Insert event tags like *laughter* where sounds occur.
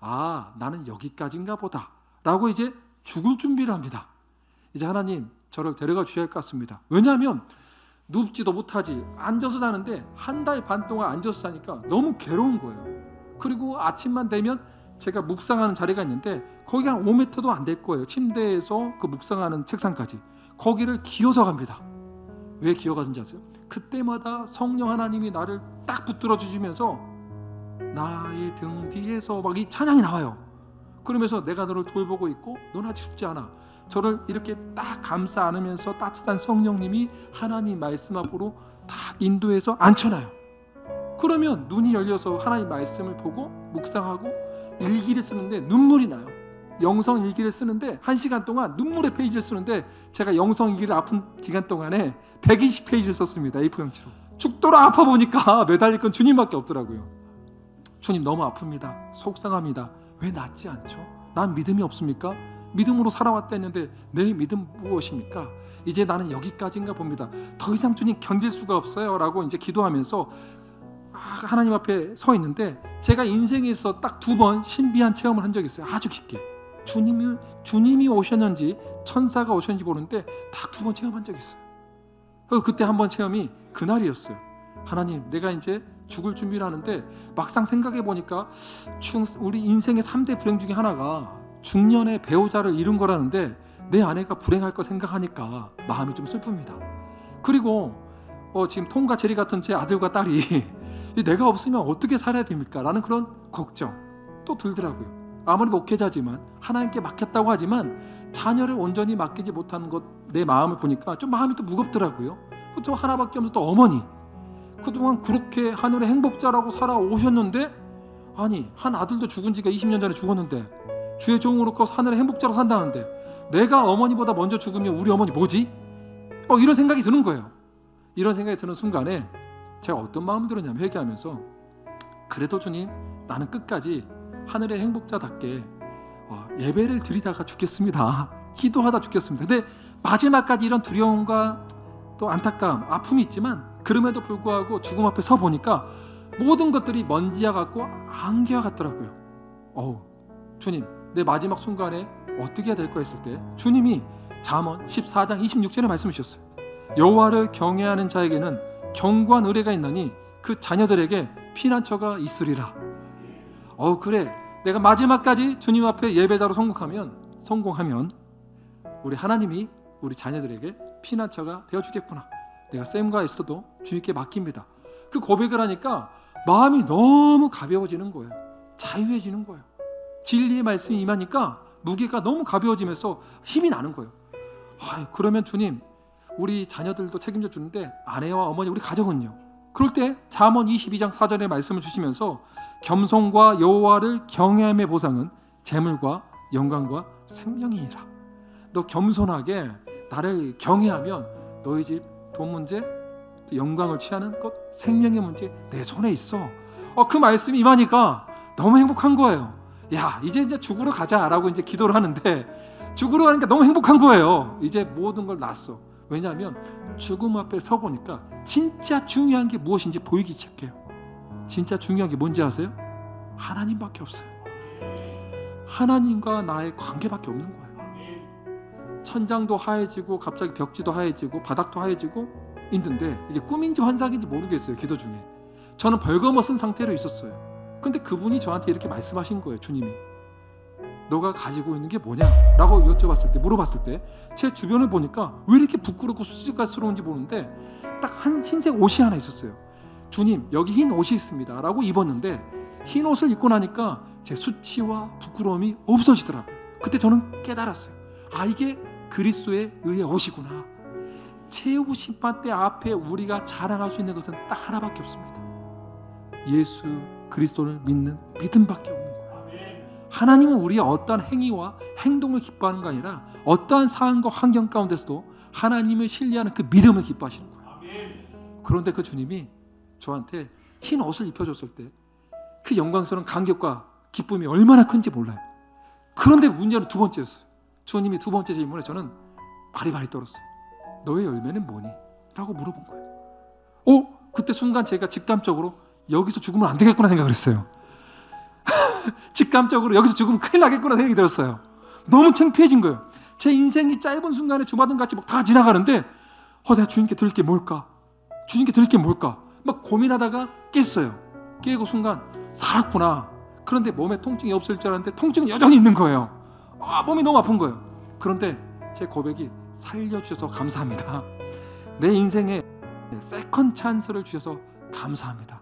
나는 여기까지인가 보다. 라고 이제 죽을 준비를 합니다. 이제 하나님 저를 데려가 주셔야 할 것 같습니다. 왜냐하면 눕지도 못하지 앉아서 자는데 한 달 반 동안 앉아서 자니까 너무 괴로운 거예요. 그리고 아침만 되면 제가 묵상하는 자리가 있는데 거기 한 5m도 안 될 거예요. 침대에서 그 묵상하는 책상까지 거기를 기어서 갑니다. 왜 기어가는지 아세요? 그때마다 성령 하나님이 나를 딱 붙들어 주시면서 나의 등 뒤에서 막 이 찬양이 나와요. 그러면서 내가 너를 돌보고 있고 너는 아직 죽지 않아. 저를 이렇게 딱 감싸 안으면서 따뜻한 성령님이 하나님 말씀 앞으로 딱 인도해서 앉혀놔요. 그러면 눈이 열려서 하나님 말씀을 보고 묵상하고 일기를 쓰는데 눈물이 나요. 영성 일기를 쓰는데 한 시간 동안 눈물의 페이지를 쓰는데 제가 영성 일기를 아픈 기간 동안에 120페이지를 썼습니다. A4 용지로. 죽도록 아파 보니까 매달릴 건 주님밖에 없더라고요. 주님 너무 아픕니다. 속상합니다. 왜 낫지 않죠? 난 믿음이 없습니까? 믿음으로 살아왔다 했는데 내 믿음 무엇입니까? 이제 나는 여기까지인가 봅니다. 더 이상 주님 견딜 수가 없어요라고 이제 기도하면서 아, 하나님 앞에 서 있는데 제가 인생에서 딱 두 번 신비한 체험을 한 적이 있어요. 아주 깊게. 주님이 주님이 오셨는지 천사가 오셨는지 모르는데 딱 두 번 체험한 적이 있어요. 그래서 그때 한 번 체험이 그날이었어요. 하나님, 내가 이제 죽을 준비를 하는데 막상 생각해 보니까 우리 인생의 3대 불행 중에 하나가 중년의 배우자를 잃은 거라는데 내 아내가 불행할 거 생각하니까 마음이 좀 슬픕니다. 그리고 어, 지금 톰과 제리 같은 제 아들과 딸이 *laughs* 내가 없으면 어떻게 살아야 됩니까? 라는 그런 걱정 또 들더라고요. 아무리 목회자지만 하나님께 맡겼다고 하지만 자녀를 온전히 맡기지 못하는 것 내 마음을 보니까 좀 마음이 또 무겁더라고요. 또 하나밖에 없는 또 어머니 그동안 그렇게 하늘의 행복자라고 살아오셨는데 아니 한 아들도 죽은 지가 20년 전에 죽었는데 주의 종으로 하늘의 행복자로 산다는데 내가 어머니보다 먼저 죽으면 우리 어머니 뭐지? 어 이런 생각이 드는 거예요. 이런 생각이 드는 순간에 제가 어떤 마음이 들었냐면 회개하면서 그래도 주님 나는 끝까지 하늘의 행복자답게 어, 예배를 드리다가 죽겠습니다. *laughs* 기도하다 죽겠습니다. 근데 마지막까지 이런 두려움과 또 안타까움, 아픔이 있지만 그럼에도 불구하고 죽음 앞에 서 보니까 모든 것들이 먼지와 같고 안개와 같더라고요. 어우, 주님, 내 마지막 순간에 어떻게 해야 될까 했을 때 주님이 잠언 14장 26절에 말씀 주셨어요. 여호와를 경외하는 자에게는 경고한 의뢰가 있나니 그 자녀들에게 피난처가 있으리라. 어 그래 내가 마지막까지 주님 앞에 예배자로 성공하면 성공하면 우리 하나님이 우리 자녀들에게 피난처가 되어 주겠구나. 내가 쌤과 있어도 주님께 맡깁니다. 그 고백을 하니까 마음이 너무 가벼워지는 거예요. 자유해지는 거예요. 진리의 말씀이 임하니까 무게가 너무 가벼워지면서 힘이 나는 거예요. 아, 그러면 주님, 우리 자녀들도 책임져 주는데 아내와 어머니 우리 가정은요. 그럴 때 잠언 22장 4절의 말씀을 주시면서 겸손과 여호와를 경외함의 보상은 재물과 영광과 생명이니라. 너 겸손하게 나를 경외하면 너희 집 돈 문제, 영광을 취하는 것, 생명의 문제 내 손에 있어. 어, 그 말씀이 임하니까 너무 행복한 거예요. 야, 이제 이제 죽으러 가자라고 이제 기도를 하는데 죽으러 가니까 너무 행복한 거예요. 이제 모든 걸 놨어. 왜냐하면 죽음 앞에 서 보니까 진짜 중요한 게 무엇인지 보이기 시작해요. 진짜 중요한 게 뭔지 아세요? 하나님밖에 없어요. 하나님과 나의 관계밖에 없는 거예요. 천장도 하얘지고 갑자기 벽지도 하얘지고 바닥도 하얘지고 있는데 이게 꿈인지 환상인지 모르겠어요. 기도 중에. 저는 벌거벗은 상태로 있었어요. 근데 그분이 저한테 이렇게 말씀하신 거예요. 주님이. 너가 가지고 있는 게 뭐냐? 라고 여쭤봤을 때 물어봤을 때 제 주변을 보니까 왜 이렇게 부끄럽고 수줍스러운지 모르는데 딱 한 흰색 옷이 하나 있었어요. 주님 여기 흰 옷이 있습니다. 라고 입었는데 흰 옷을 입고 나니까 제 수치와 부끄러움이 없어지더라고요. 그때 저는 깨달았어요. 아 이게 그리스도의 의의 옷이구나. 최후 심판 때 앞에 우리가 자랑할 수 있는 것은 딱 하나밖에 없습니다. 예수 그리스도를 믿는 믿음밖에 없는 거예요. 하나님은 우리의 어떠한 행위와 행동을 기뻐하는 거 아니라 어떠한 상황과 환경 가운데서도 하나님을 신뢰하는 그 믿음을 기뻐하시는 거예요. 그런데 그 주님이 저한테 흰 옷을 입혀줬을 때 그 영광스러운 감격과 기쁨이 얼마나 큰지 몰라요. 그런데 문제는 두 번째였어요. 주님이 두 번째 질문에 저는 바리바리 떨었어요. 너의 열매는 뭐니? 라고 물어본 거예요. 어? 그때 순간 제가 직감적으로 여기서 죽으면 안 되겠구나 생각을 했어요. *laughs* 직감적으로 여기서 죽으면 큰일 나겠구나 생각이 들었어요. 너무 창피해진 거예요. 제 인생이 짧은 순간에 주마등 같이 막 다 지나가는데 어 내가 주님께 드릴 게 뭘까? 주님께 드릴 게 뭘까? 막 고민하다가 깼어요. 깨고 순간 살았구나. 그런데 몸에 통증이 없을 줄 알았는데 통증은 여전히 있는 거예요. 아 몸이 너무 아픈 거예요. 그런데 제 고백이 살려주셔서 감사합니다. *laughs* 내 인생에 세컨 찬스를 주셔서 감사합니다.